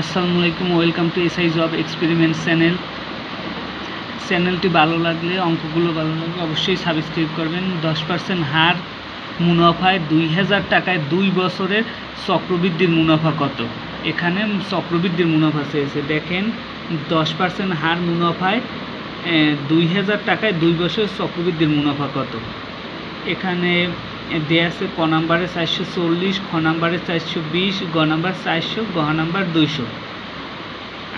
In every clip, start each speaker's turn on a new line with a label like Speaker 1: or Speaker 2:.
Speaker 1: আসসালামু আলাইকুম, welcome to S I job experiment channel. চ্যানেলটি ভালো লাগলে, অঙ্কগুলো ভালো লাগলে অবশ্যই সাবস্ক্রাইব করবেন। দশ পার্সেন্ট হার মুনাফায় দুই হাজার টাকায় দুই বছরের চক্রবৃদ্ধির মুনাফা কত? এখানে চক্রবৃদ্ধির মুনাফা চেয়েছে। দেখেন, দশ পার্সেন্ট হার মুনাফায় দুই হাজার টাকায় দুই বছরের চক্রবৃদ্ধির মুনাফা কত? এখানে দেয়া আছে ক নাম্বারে চারশো চল্লিশ, খ নাম্বারে চারশো বিশ, গ নাম্বার চারশো, গ নাম্বার দুইশো।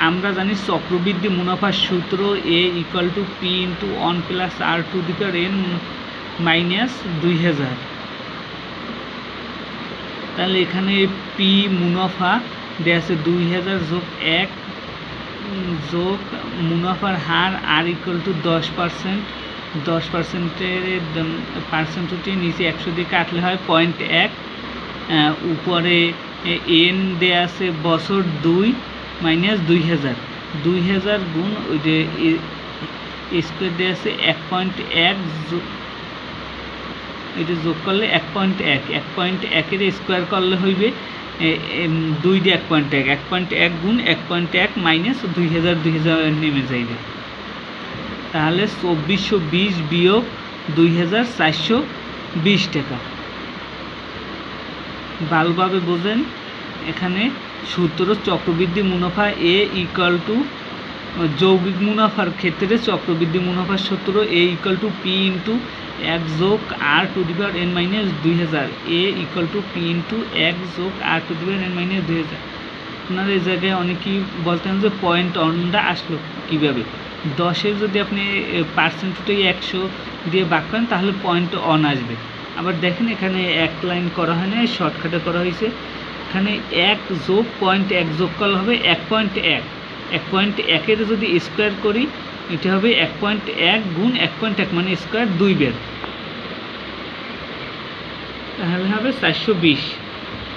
Speaker 1: আমরা জানি চক্রবৃদ্ধি মুনাফার সূত্র A equal to P into one plus R to the power N minus দুই হাজার। তাহলে এখানে পি মুনাফা দেয়া আছে দুই হাজার যোগ এক যোগ মুনাফার হার আর ইকুয়াল টু দশ পার্সেন্ট দশ পার্সেন্টের পার্সেন্টটি নিচে একশো দিয়ে কাটলে হয় পয়েন্ট এক। উপরে এন দেয়া আছে বছর দুই মাইনাস দুই হাজার। দুই হাজার গুণ ওই যে স্কোয়ার দেওয়া আছে এক পয়েন্ট এক এটা যোগ করলে এক পয়েন্ট এক। এক পয়েন্ট একের স্কোয়ার করলে হইবে দুই দিয়ে এক পয়েন্ট এক। এক পয়েন্ট এক গুণ এক পয়েন্ট এক মাইনাস দুই হাজার দুই হাজার নেমে যাইবে। তাহলে চব্বিশশো বিশ বিয়োগ দুই হাজার চারশো বিশ টাকা। ভালোভাবে বোঝেন, এখানে সূত্র চক্রবৃদ্ধি মুনাফা এ ইকুয়াল টু যৌগিক মুনাফার ক্ষেত্রে চক্রবৃদ্ধি মুনাফার সূত্র A equal to P into এক যোগ R to the power N minus দুই হাজার, A equal to P into এক যোগ R to the N minus দুই হাজার। আপনারা এই জায়গায় অনেকেই বলতেন যে পয়েন্ট অনটা আসলো কীভাবে? দশের যদি আপনি পার্সেন্টটাই একশো দিয়ে বাক করেন, তাহলে পয়েন্ট অন আসবে। আবার দেখেন এখানে এক লাইন করা হয় না শর্টকাটে করা হয়েছে। এখানে এক যোগ পয়েন্ট এক যোগ করলে হবে এক পয়েন্ট এক। এক পয়েন্ট একের যদি স্কোয়ার করি, এটা হবে এক পয়েন্ট এক গুণ এক পয়েন্ট এক মানে স্কোয়ার দুই বের। তাহলে হবে চারশো বিশ।